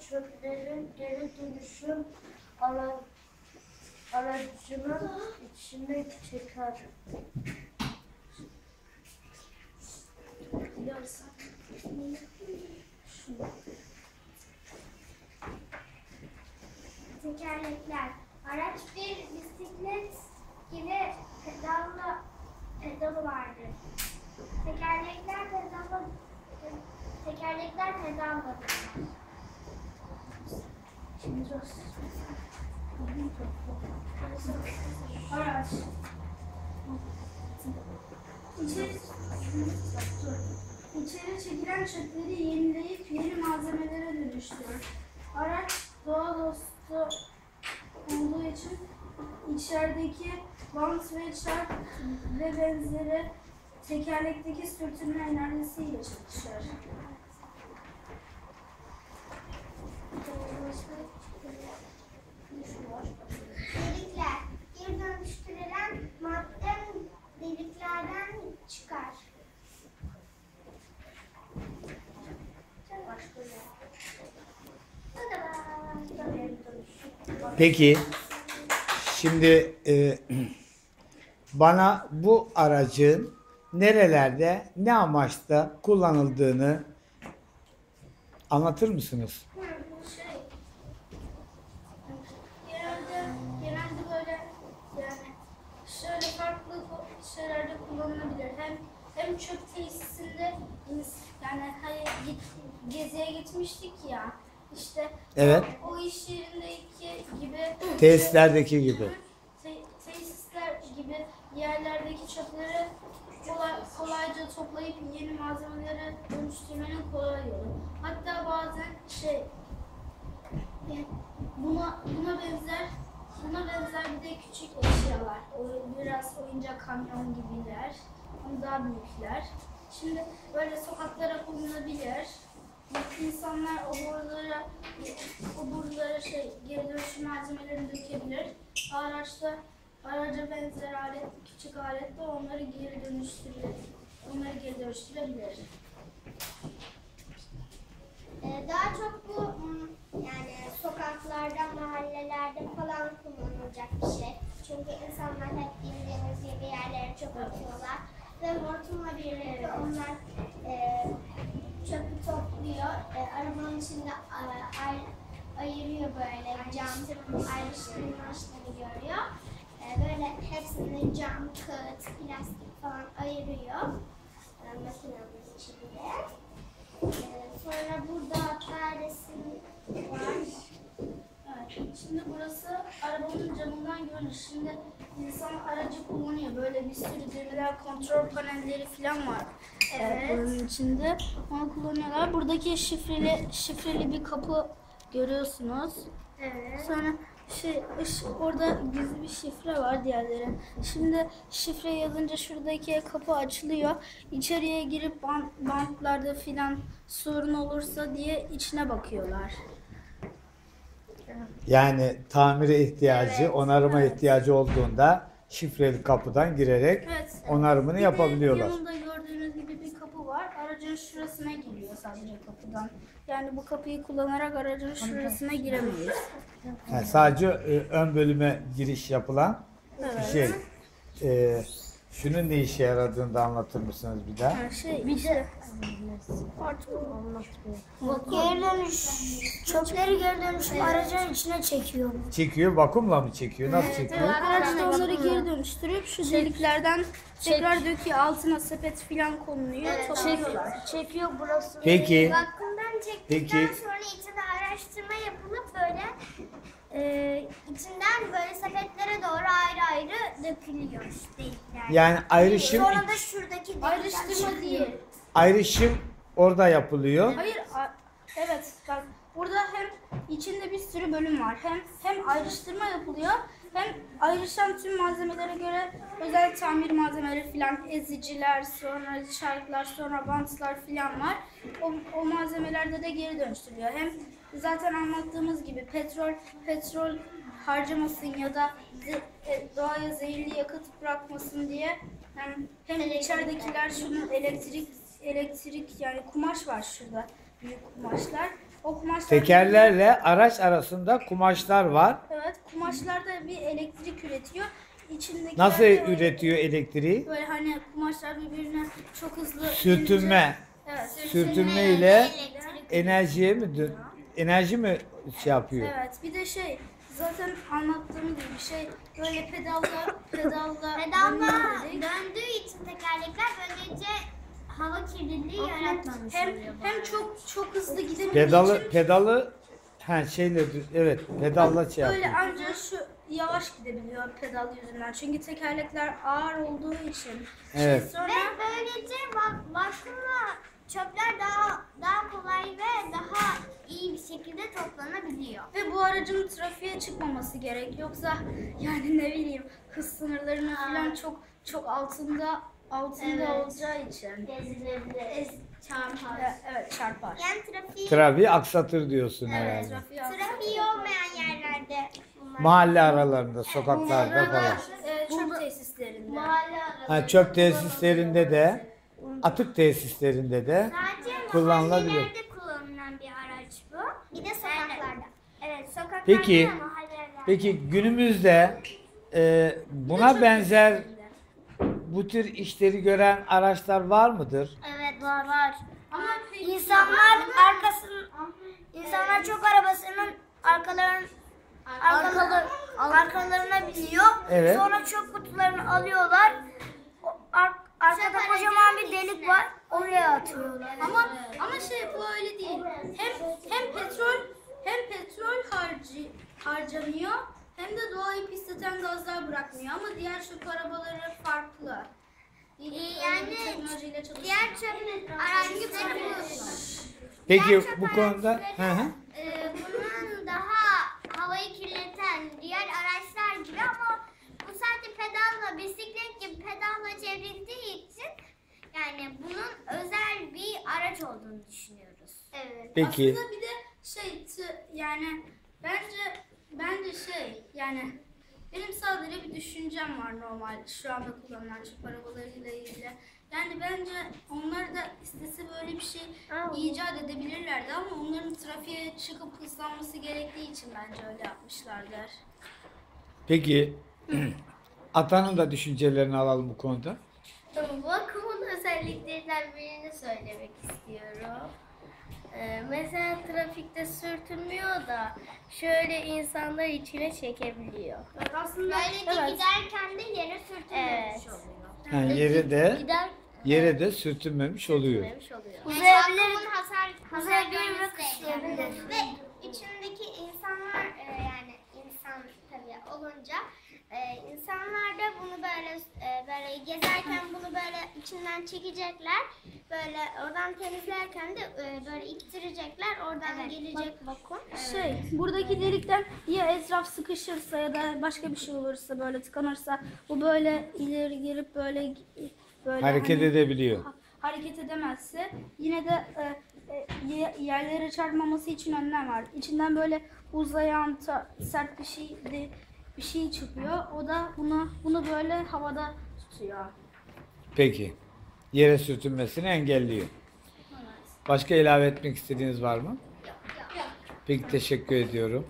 çöplerin geri dönüşüm ara, aracının içine çeker. Tekerlekler. Araç bir bisiklet gibi pedalla pedalı vardır. Tekerlekler pedalla tekerlekler pedalla döner. Şimdi biraz. Araç. İçeri, çekilen çöpleri yenileyip yeni malzemelere dönüştürür. Araç doğa dostu olduğu için içerideki bant ve çark ve benzeri tekerlekteki sürtünme enerjisiyle çalışır. Delikler. Geri dönüştürülen madde deliklerden çıkar. Peki şimdi e, bana bu aracın nerelerde ne amaçla kullanıldığını anlatır mısınız? Kullanılabilir. Hem hem çöp tesisinde yani hani git, geziye gitmiştik ya işte Evet. o, o iş yerindeki gibi Tesislerdeki gibi. te- tesisler gibi yerlerdeki çöpleri kolay, kolayca toplayıp yeni malzemelere dönüştürmenin kolay yolu. Hatta bazen şey yani buna buna benzer buna benzer bir de küçük eşyalar. O biraz oyuncak kamyon gibiler. Ama daha büyükler. Şimdi böyle sokaklara konulabilir. İnsanlar o borulara, o borulara şey, geri dönüşüm malzemelerini dökebilir. Araçta, araca benzer alet, küçük aletle onları geri dönüştürüyor. Onları geri dönüştürebilir. Ee, Daha çok bu hmm, yani sokaklarda, mahallelerde falan kullanılacak bir şey. Çünkü insanlar hep bildiğimiz gibi yerlere çöp atıyorlar. Ve hortumla birlikte onlar e, çöpü topluyor. E, arabanın içinde ay- ayırıyor böyle cam ayrıştırma işlemi görüyor. E, böyle hepsini cam, kağıt, plastik falan ayırıyor. E, makinamız içinde. Şimdi burası arabanın camından görünür. Şimdi insan aracı kullanıyor. Böyle bir sürü demirler, kontrol panelleri falan var. Evet. Bunun içinde. Onu kullanıyorlar. Buradaki şifreli şifreli bir kapı görüyorsunuz. Evet. Sonra şey orada gizli bir şifre var diğerleri. Şimdi şifre yazınca şuradaki kapı açılıyor. İçeriye girip ban- bantlarda filan sorun olursa diye içine bakıyorlar. Yani tamire ihtiyacı, onarıma ihtiyacı olduğunda şifreli kapıdan girerek Evet. onarımını Bir de yapabiliyorlar. yanında gördüğünüz gibi bir kapı var. Aracın şurasına giriyor sadece kapıdan. Yani bu kapıyı kullanarak aracın şurasına giremeyiz. Yani sadece e, ön bölüme giriş yapılan bir şey. E, şunun ne işe yaradığını da anlatır mısınız bir daha? Her şey işte. Geri dönüş, çöpleri geri dönüş aracın içine çekiyor. Çekiyor, vakumla mı çekiyor? Nasıl çekiyor? Araç da onları geri dönüştürüp şu deliklerden tekrar döküyor. Altına sepet filan konuluyor. Topluyorlar. Çekiyor burası. Peki, Vakumdan çektikten Peki. sonra içinde araştırma yapılıp böyle e, içinden böyle sepetlere doğru ayrı ayrı dökülüyor delikler. yani ayrışım Sonra da şuradaki Ayrıştırma çıkıyor. Ayrışım orada yapılıyor. Hayır, a- evet bak burada hem içinde bir sürü bölüm var. Hem hem ayrıştırma yapılıyor hem ayrışan tüm malzemelere göre özel tamir malzemeleri filan eziciler, sonra çarklar, sonra bantlar filan var. O, o malzemelerde de geri dönüştürülüyor. Hem zaten anlattığımız gibi petrol petrol harcamasın ya da ze- e, doğaya zehirli yakıt bırakmasın diye hem, hem içeridekiler şunun elektrik elektrik yani kumaş var şurada büyük kumaşlar. O kumaşlar Tekerlerle araç arasında kumaşlar var. Evet, kumaşlarda bir elektrik üretiyor. İçindeki Nasıl böyle- üretiyor elektriği? Böyle hani kumaşlar birbirine çok hızlı Sürtünme. Evet. Sürtünme ile enerjiye mi dön- enerji mi şey yapıyor? Evet. Bir de şey zaten anlattığım gibi bir şey böyle pedalla pedalla Pedalla dönüyor dedik. döndüğü için tekerlekler böylece hava kirliliği yaratmamış Hem oluyor. hem çok çok hızlı gidemediği Pedalı için pedalı ha şeyle evet pedalla şey böyle ancak şu yavaş gidebiliyor pedal yüzünden. Çünkü tekerlekler ağır olduğu için. Evet. Sonra Ve böylece va- vakumla çöpler daha daha kolay ve daha iyi bir şekilde toplanabiliyor. Ve bu aracın trafiğe çıkmaması gerek. Yoksa yani ne bileyim hız sınırlarının falan çok çok altında altında Evet. olacağı için. Ez, çarpar. Evet, evet çarpar. Yani trafiği, Trafiği aksatır diyorsun Evet, herhalde. trafiği trafiği olmayan yerlerde bunlar. Mahalle aralarında, sokaklarda falan. e, çöp tesislerinde. Mahalle araları. Ha, çöp tesislerinde de, atık tesislerinde de Sadece kullanılabilir. mahallelerde kullanılan bir araç bu. Bir de sokaklarda. Evet, sokaklarda Peki. Peki günümüzde e, buna benzer bu tür işleri gören araçlar var mıdır? Evet, var. var. Ama İnsanlar arkasının insanlar çok arabasının arkaların arkaları, arkalarına biniyor. Evet. Sonra çöp kutularını alıyorlar. Ar- arkada kocaman bir delik var. Oraya atıyorlar. ama ama şey bu öyle değil. Hem hem petrol hem petrol harcı harcanıyor hem de doğayı pisleten gazlar bırakmıyor ama diğer çöp arabaları farklı. Yani teknolojiyle çalışıyor. diğer çöp araçları bu. Peki bu konuda hı hı. Ee, bunun daha havayı kirleten diğer araçlar gibi ama bu sadece pedalla, bisiklet gibi pedalla çevrildiği için yani bunun özel bir araç olduğunu düşünüyoruz. Evet. Peki Aslında bir de şey yani bence bence şey yani benim sadece bir düşüncem var normal şu anda kullanılan çöp arabalarıyla ilgili. Yani bence onlar da istese böyle bir şey icat edebilirlerdi ama onların trafiğe çıkıp hızlanması gerektiği için bence öyle yapmışlardır. peki Atanın da düşüncelerini alalım bu konuda. Vakumun özelliklerinden birini söylemek istiyorum. Ee, mesela trafikte sürtünmüyor da şöyle insanlar içine çekebiliyor. Aslında Böylece evet. giderken de yere sürtünmemiş oluyor. Yani yere de Gider yere de sürtünmemiş oluyor. sürtünmemiş oluyor. Uzayabilir- hasar, hasar uzayabilir ve görmesi de engellenir. Ve içindeki insanlar e, yani insan tabii olunca e, insanlar da bunu böyle e, böyle gezerken bunu böyle içinden çekecekler. Böyle oradan temizlerken de e, böyle ittirecekler. Oradan gelecek vakum. Şey, buradaki delikten ya etraf sıkışırsa ya da başka bir şey olursa böyle tıkanırsa bu böyle ileri girip böyle böyle Hareket hani edebiliyor. ha- hareket edemezse yine de e, e, ye- yerlere çarpmaması için önlem var. İçinden böyle uzayan ta- sert bir şey de, bir şey çıkıyor. O da bunu bunu böyle havada tutuyor. Peki. Yere sürtünmesini engelliyor. Başka ilave etmek istediğiniz var mı? Peki teşekkür ediyorum.